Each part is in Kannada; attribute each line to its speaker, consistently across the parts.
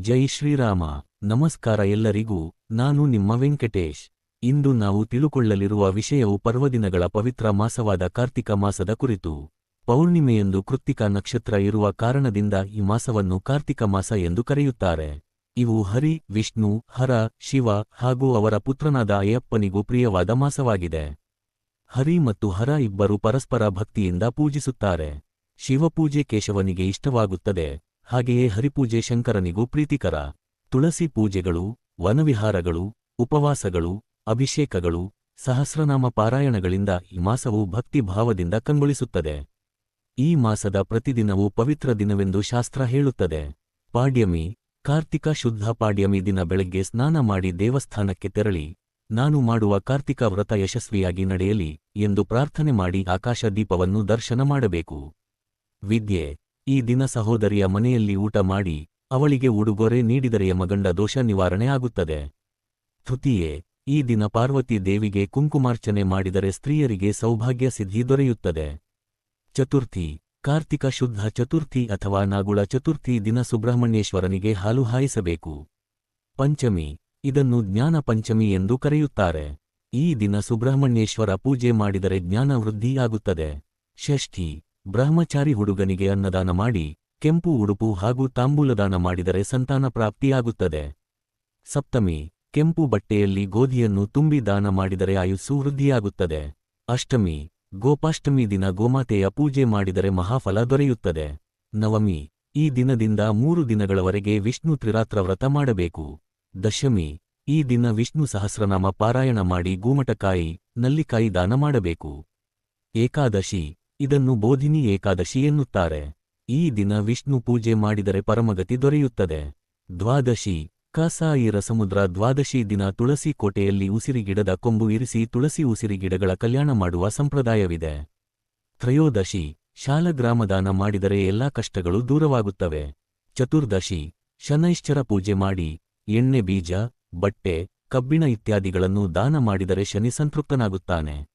Speaker 1: ಜೈ ಶ್ರೀರಾಮ. ನಮಸ್ಕಾರ ಎಲ್ಲರಿಗೂ, ನಾನು ನಿಮ್ಮ ವೆಂಕಟೇಶ್. ಇಂದು ನಾವು ತಿಳುಕೊಳ್ಳಲಿರುವ ವಿಷಯವು ಪರ್ವದಿನಗಳ ಪವಿತ್ರ ಮಾಸವಾದ ಕಾರ್ತಿಕ ಮಾಸದ ಕುರಿತು. ಪೌರ್ಣಿಮೆಯೆಂದು ಕೃತ್ತಿಕ ನಕ್ಷತ್ರ ಇರುವ ಕಾರಣದಿಂದ ಈ ಮಾಸವನ್ನು ಕಾರ್ತಿಕ ಮಾಸ ಎಂದು ಕರೆಯುತ್ತಾರೆ. ಇವು ಹರಿ, ವಿಷ್ಣು, ಹರ, ಶಿವ ಹಾಗೂ ಅವರ ಪುತ್ರನಾದ ಅಯ್ಯಪ್ಪನಿಗೂ ಪ್ರಿಯವಾದ ಮಾಸವಾಗಿದೆ. ಹರಿ ಮತ್ತು ಹರ ಇಬ್ಬರು ಪರಸ್ಪರ ಭಕ್ತಿಯಿಂದ ಪೂಜಿಸುತ್ತಾರೆ. ಶಿವಪೂಜೆ ಕೇಶವನಿಗೆ ಇಷ್ಟವಾಗುತ್ತದೆ. ಹಾಗೆಯೇ ಹರಿಪೂಜೆ ಶಂಕರನಿಗೂ ಪ್ರೀತಿಕರ. ತುಳಸಿ ಪೂಜೆಗಳು, ವನವಿಹಾರಗಳು, ಉಪವಾಸಗಳು, ಅಭಿಷೇಕಗಳು, ಸಹಸ್ರನಾಮ ಪಾರಾಯಣಗಳಿಂದ ಈ ಮಾಸವು ಭಕ್ತಿ ಭಾವದಿಂದ ಕಂಗೊಳಿಸುತ್ತದೆ. ಈ ಮಾಸದ ಪ್ರತಿದಿನವೂ ಪವಿತ್ರ ದಿನವೆಂದು ಶಾಸ್ತ್ರ ಹೇಳುತ್ತದೆ. ಪಾಡ್ಯಮಿ, ಕಾರ್ತಿಕ ಶುದ್ಧ ಪಾಡ್ಯಮಿ ದಿನ ಬೆಳಗ್ಗೆ ಸ್ನಾನ ಮಾಡಿ ದೇವಸ್ಥಾನಕ್ಕೆ ತೆರಳಿ, ನಾನು ಮಾಡುವ ಕಾರ್ತಿಕ ವ್ರತ ಯಶಸ್ವಿಯಾಗಿ ನಡೆಯಲಿ ಎಂದು ಪ್ರಾರ್ಥನೆ ಮಾಡಿ ಆಕಾಶ ದೀಪವನ್ನು ದರ್ಶನ ಮಾಡಬೇಕು. ವಿದ್ಯೆ ಈ ದಿನ ಸಹೋದರಿಯ ಮನೆಯಲ್ಲಿ ಊಟ ಮಾಡಿ ಅವಳಿಗೆ ಉಡುಗೊರೆ ನೀಡಿದರೆ ಮಗಂಡ ದೋಷ ನಿವಾರಣೆ ಆಗುತ್ತದೆ. ತುತಿಯೇ ಈ ದಿನ ಪಾರ್ವತಿ ದೇವಿಗೆ ಕುಂಕುಮಾರ್ಚನೆ ಮಾಡಿದರೆ ಸ್ತ್ರೀಯರಿಗೆ ಸೌಭಾಗ್ಯ ಸಿದ್ಧಿ ದೊರೆಯುತ್ತದೆ. ಚತುರ್ಥಿ, ಕಾರ್ತಿಕ ಶುದ್ಧ ಚತುರ್ಥಿ ಅಥವಾ ನಾಗುಳ ಚತುರ್ಥಿ ದಿನ ಸುಬ್ರಹ್ಮಣ್ಯೇಶ್ವರನಿಗೆ ಹಾಲು ಹಾಯಿಸಬೇಕು. ಪಂಚಮಿ, ಇದನ್ನು ಜ್ಞಾನ ಪಂಚಮಿ ಎಂದು ಕರೆಯುತ್ತಾರೆ. ಈ ದಿನ ಸುಬ್ರಹ್ಮಣ್ಯೇಶ್ವರ ಪೂಜೆ ಮಾಡಿದರೆ ಜ್ಞಾನ ವೃದ್ಧಿಯಾಗುತ್ತದೆ. ಷಷ್ಠಿ ಬ್ರಹ್ಮಚಾರಿ ಹುಡುಗನಿಗೆ ಅನ್ನದಾನ ಮಾಡಿ, ಕೆಂಪು ಉಡುಪು ಹಾಗೂ ತಾಂಬೂಲದಾನ ಮಾಡಿದರೆ ಸಂತಾನ ಪ್ರಾಪ್ತಿಯಾಗುತ್ತದೆ. ಸಪ್ತಮಿ, ಕೆಂಪು ಬಟ್ಟೆಯಲ್ಲಿ ಗೋಧಿಯನ್ನು ತುಂಬಿ ದಾನ ಮಾಡಿದರೆ ಆಯುಸ್ಸು ವೃದ್ಧಿಯಾಗುತ್ತದೆ. ಅಷ್ಟಮಿ, ಗೋಪಾಷ್ಟಮಿ ದಿನ ಗೋಮಾತೆಯ ಪೂಜೆ ಮಾಡಿದರೆ ಮಹಾಫಲ ದೊರೆಯುತ್ತದೆ. ನವಮಿ, ಈ ದಿನದಿಂದ ಮೂರು ದಿನಗಳವರೆಗೆ ವಿಷ್ಣು ತ್ರಿರಾತ್ರ ವ್ರತ ಮಾಡಬೇಕು. ದಶಮಿ, ಈ ದಿನ ವಿಷ್ಣು ಸಹಸ್ರನಾಮ ಪಾರಾಯಣ ಮಾಡಿ ಗೂಮಟಕಾಯಿ, ನಲ್ಲಿಕಾಯಿ ದಾನ ಮಾಡಬೇಕು. ಏಕಾದಶಿ ಇದನ್ನು ಬೋಧಿನಿ ಏಕಾದಶಿ ಎನ್ನುತ್ತಾರೆ. ಈ ದಿನ ವಿಷ್ಣು ಪೂಜೆ ಮಾಡಿದರೆ ಪರಮಗತಿ ದೊರೆಯುತ್ತದೆ. ದ್ವಾದಶಿ ಕಸಾಯಿರ ಸಮುದ್ರ ದ್ವಾದಶಿ ದಿನ ತುಳಸಿ ಕೋಟೆಯಲ್ಲಿ ಉಸಿರಿಗಿಡದ ಕೊಂಬು ಇರಿಸಿ ತುಳಸಿ ಉಸಿರಿಗಿಡಗಳ ಕಲ್ಯಾಣ ಮಾಡುವ ಸಂಪ್ರದಾಯವಿದೆ. ತ್ರಯೋದಶಿ, ಶಾಲಗ್ರಾಮದಾನ ಮಾಡಿದರೆ ಎಲ್ಲಾ ಕಷ್ಟಗಳು ದೂರವಾಗುತ್ತವೆ. ಚತುರ್ದಶಿ, ಶನೈಶ್ಚರ ಪೂಜೆ ಮಾಡಿ, ಎಣ್ಣೆ ಬೀಜ, ಬಟ್ಟೆ, ಕಬ್ಬಿಣ ಇತ್ಯಾದಿಗಳನ್ನು ದಾನ ಮಾಡಿದರೆ ಶನಿ ಸಂತೃಪ್ತನಾಗುತ್ತಾನೆ.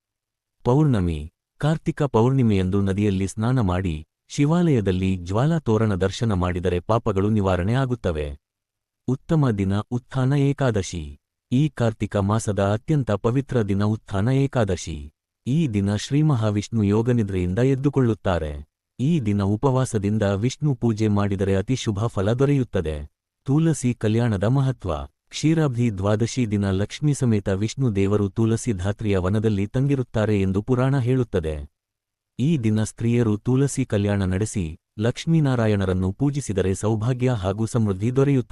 Speaker 1: ಪೌರ್ಣಮಿ ಕಾರ್ತಿಕ ಪೌರ್ಣಿಮೆಯಂದು ನದಿಯಲ್ಲಿ ಸ್ನಾನ ಮಾಡಿ ಶಿವಾಲಯದಲ್ಲಿ ಜ್ವಾಲಾ ತೋರಣ ದರ್ಶನ ಮಾಡಿದರೆ ಪಾಪಗಳು ನಿವಾರಣೆ ಆಗುತ್ತವೆ. ಉತ್ತಮ ದಿನ ಉತ್ಥಾನ ಏಕಾದಶಿ. ಈ ಕಾರ್ತಿಕ ಮಾಸದ ಅತ್ಯಂತ ಪವಿತ್ರ ದಿನ ಉತ್ಥಾನ ಏಕಾದಶಿ. ಈ ದಿನ ಶ್ರೀಮಹಾವಿಷ್ಣು ಯೋಗನಿದ್ರೆಯಿಂದ ಎದ್ದುಕೊಳ್ಳುತ್ತಾರೆ. ಈ ದಿನ ಉಪವಾಸದಿಂದ ವಿಷ್ಣು ಪೂಜೆ ಮಾಡಿದರೆ ಅತಿ ಶುಭ ಫಲ ದೊರೆಯುತ್ತದೆ. ತುಳಸಿ ಕಲ್ಯಾಣದ ಮಹತ್ವ. ಕ್ಷೀರಾಬ್ಧಿ ದ್ವಾದಶಿ ದಿನ ಲಕ್ಷ್ಮೀ ಸಮೇತ ವಿಷ್ಣು ದೇವರು ತುಳಸಿ ಧಾತ್ರಿಯ ವನದಲ್ಲಿ ತಂಗಿರುತ್ತಾರೆ ಎಂದು ಪುರಾಣ ಹೇಳುತ್ತದೆ. ಈ ದಿನ ಸ್ತ್ರೀಯರು ತುಳಸಿ ಕಲ್ಯಾಣ ನಡೆಸಿ ಲಕ್ಷ್ಮೀನಾರಾಯಣರನ್ನು ಪೂಜಿಸಿದರೆ ಸೌಭಾಗ್ಯ ಹಾಗೂ ಸಮೃದ್ಧಿ ದೊರೆಯುತ್ತದೆ